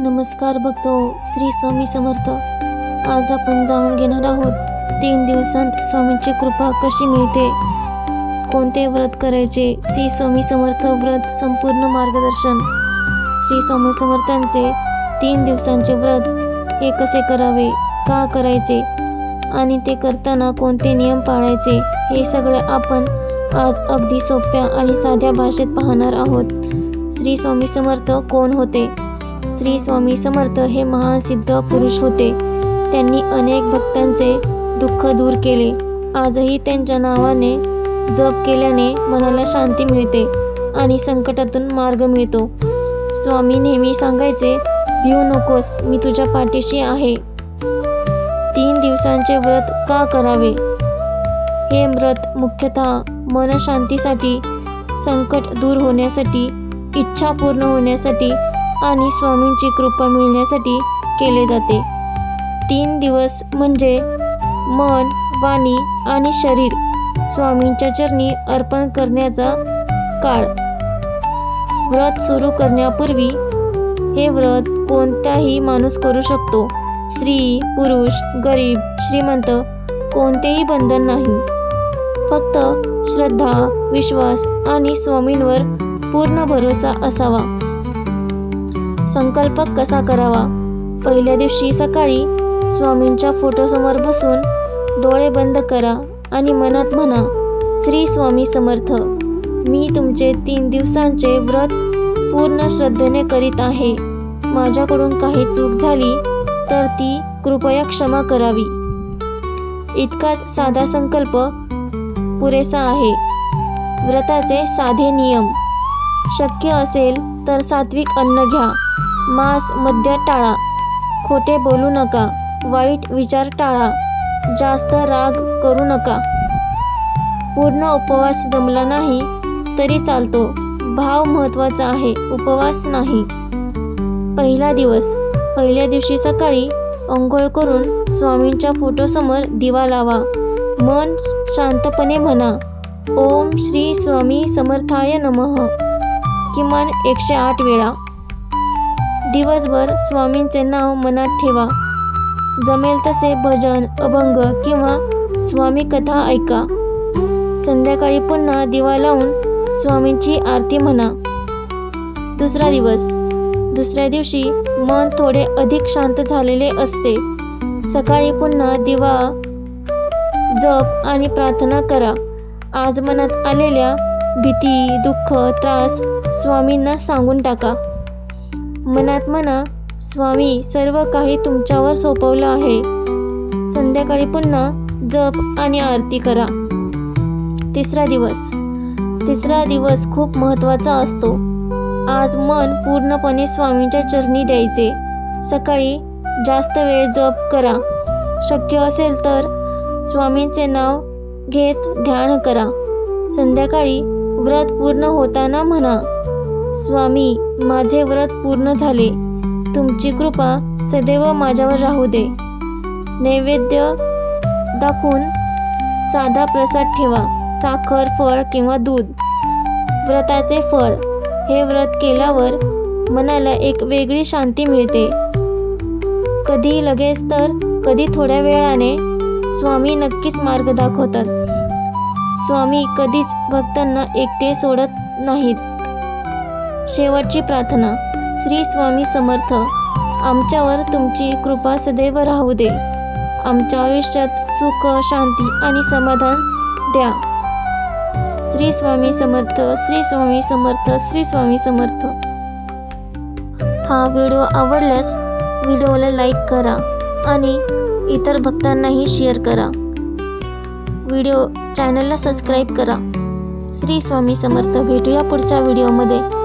नमस्कार भक्तो श्री स्वामी समर्थ. आज आपण जाणून घेणार आहोत तीन दिवसांत स्वामींची कृपा कशी मिळते? कोणते व्रत करायचे? श्री स्वामी समर्थ व्रत संपूर्ण मार्गदर्शन. श्री स्वामी समर्थांचे तीन दिवसांचे व्रत हे कसे करावे? का करायचे? आणि ते करताना कोणते नियम पाळायचे? हे सगळे आपण आज अगदी सोप्या आणि साध्या भाषेत पाहणार आहोत. श्री स्वामी समर्थ कोण होते? श्री स्वामी समर्थ हे महान सिद्ध पुरुष होते. त्यांनी अनेक भक्तांचे दुःख दूर केले. आजही त्यांच्या नावाने जप केल्याने मनाला शांती मिळते आणि संकटातून मार्ग मिळतो. स्वामी नेहमी सांगायचे भिऊ नकोस मी तुझ्या पाठीशी आहे. तीन दिवसांचे व्रत का करावे हे व्रत मुख्यतः मनशांतीसाठी संकट दूर होण्यासाठी इच्छा पूर्ण होण्यासाठी आणि स्वामींची कृपा मिळण्यासाठी केले जाते. तीन दिवस म्हणजे मन वाणी आणि शरीर स्वामींच्या चरणी अर्पण करण्याचा काळ. व्रत सुरू करण्यापूर्वी हे व्रत कोणताही माणूस करू शकतो. स्त्री पुरुष गरीब श्रीमंत कोणतेही बंधन नाही. फक्त श्रद्धा विश्वास आणि स्वामींवर पूर्ण भरोसा असावा. संकल्प कसा करावा? पहिल्या दिवशी सकाळी स्वामींच्या फोटोसमोर बसून डोळे बंद करा आणि मनात म्हणा श्री स्वामी समर्थ मी तुमचे तीन दिवसांचे व्रत पूर्ण श्रद्धेने करीत आहे. माझ्याकडून काही चूक झाली तर ती कृपया क्षमा करावी. इतकाच साधा संकल्प पुरेसा आहे. व्रताचे साधे नियम. शक्य असेल तर सात्विक अन्न घ्या. मांस मद्य टाळा. खोटे बोलू नका. वाईट विचार टाळा. जास्त राग करू नका. पूर्ण उपवास जमला नाही तरी चालतो. भाव महत्त्वाचा आहे. उपवास नाही. पहिला दिवस. पहिल्या दिवशी सकाळी अंघोळ करून स्वामींच्या फोटोसमोर दिवा लावा. मन शांतपणे म्हणा. ओम श्री स्वामी समर्थाय नमः. किमान एकशे आठ वेळा. दिवसभर स्वामींचे नाव मनात ठेवा. जमेल तसे भजन अभंग किंवा स्वामी कथा ऐका. संध्याकाळी पुन्हा दिवा लावून स्वामींची आरती म्हणा. दुसरा दिवस. दुसऱ्या दिवशी मन थोडे अधिक शांत झालेले असते. सकाळी पुन्हा दिवा जप आणि प्रार्थना करा. आज मनात आलेल्या भीती दुःख त्रास स्वामींना सांगून टाका. मनात म्हणा स्वामी सर्व काही तुमच्यावर सोपवलं आहे. संध्याकाळी पुन्हा जप आणि आरती करा. तिसरा दिवस. तिसरा दिवस खूप महत्त्वाचा असतो. आज मन पूर्णपणे स्वामींच्या चरणी द्यायचे. सकाळी जास्त वेळ जप करा. शक्य असेल तर स्वामींचे नाव घेत ध्यान करा. संध्याकाळी व्रत पूर्ण होताना म्हणा. स्वामी माझे व्रत पूर्ण झाले. तुमची कृपा सदैव माझ्यावर राहू दे. नैवेद्य दाखवून साधा प्रसाद ठेवा. साखर फळ किंवा दूध. व्रताचे फळ. हे व्रत केल्यावर मनाला एक वेगळी शांती मिळते. कधी लगेच तर कधी थोड्या वेळाने स्वामी नक्कीच मार्ग दाखवतात. स्वामी कधीच भक्तांना एकटे सोडत नाहीत. शेवटची प्रार्थना श्री स्वामी समर्थ आमच्यावर तुमची कृपा सदैव राहू दे. आमच्या आयुष्यात सुख शांती आणि समाधान द्या. श्री स्वामी समर्थ श्री स्वामी समर्थ श्री स्वामी समर्थ. हा व्हिडिओ आवडल्यास व्हिडिओला लाईक करा आणि इतर भक्तांनाही शेअर करा. व्हिडिओ चॅनलला सबस्क्राईब करा. श्री स्वामी समर्थ. भेटूया पुढच्या व्हिडिओमध्ये.